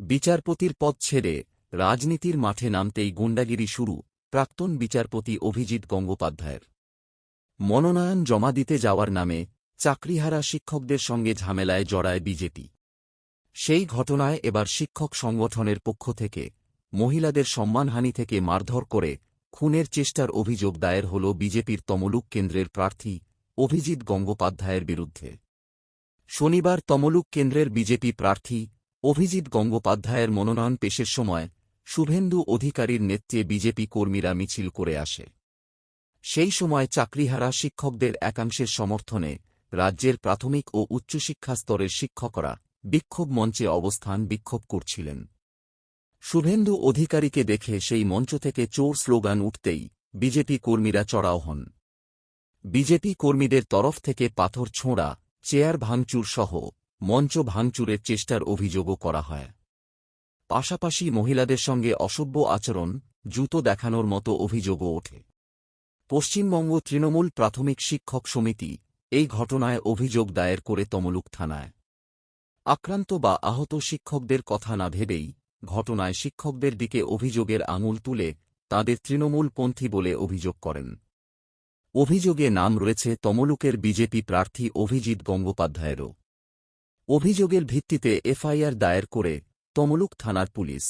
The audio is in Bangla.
বিচারপতির পদ ছেড়ে রাজনীতির মাঠে নামতেই গুন্ডাগিরি শুরু, প্রাক্তন বিচারপতি অভিজিৎ গঙ্গোপাধ্যায়ের। মনোনয়ন জমা দিতে যাওয়ার নামে চাকরিহারা শিক্ষকদের সঙ্গে ঝামেলায় জড়ায় বিজেপি। সেই ঘটনায় এবার শিক্ষক সংগঠনের পক্ষ থেকে মহিলাদের সম্মানহানি থেকে মারধর করে খুনের চেষ্টার অভিযোগ দায়ের হল বিজেপির তমলুক কেন্দ্রের প্রার্থী অভিজিৎ গঙ্গোপাধ্যায়ের বিরুদ্ধে। শনিবার তমলুক কেন্দ্রের বিজেপি প্রার্থী অভিজিৎ গঙ্গোপাধ্যায়ের মনোনয়ন পেশের সময় শুভেন্দু অধিকারীর নেতৃত্বে বিজেপি কর্মীরা মিছিল করে আসে। সেই সময় চাকরিহারা শিক্ষকদের একাংশের সমর্থনে রাজ্যের প্রাথমিক ও উচ্চশিক্ষা স্তরের শিক্ষকরা বিক্ষোভ মঞ্চে অবস্থান বিক্ষোভ করছিলেন। শুভেন্দু অধিকারীকে দেখে সেই মঞ্চ থেকে চোর স্লোগান উঠতেই বিজেপি কর্মীরা চড়াও হন। বিজেপি কর্মীদের তরফ থেকে পাথর ছোঁড়া, চেয়ার ভাঙচুর সহ মঞ্চ ভাঙচুরের চেষ্টার অভিযোগও করা হয়। পাশাপাশি মহিলাদের সঙ্গে অসভ্য আচরণ, জুতো দেখানোর মতো অভিযোগও ওঠে। পশ্চিমবঙ্গ তৃণমূল প্রাথমিক শিক্ষক সমিতি এই ঘটনায় অভিযোগ দায়ের করে তমলুক থানায়। আক্রান্ত বা আহত শিক্ষকদের কথা না ভেবেই ঘটনায় শিক্ষকদের দিকে অভিযোগের আঙুল তুলে তাঁদের তৃণমূলপন্থী বলে অভিযোগ করেন। অভিযোগে নাম রয়েছে তমলুকের বিজেপি প্রার্থী অভিজিৎ গঙ্গোপাধ্যায়েরও। অভিযোগের ভিত্তিতে এফআইআর দায়ের করে তমলুক থানার পুলিশ।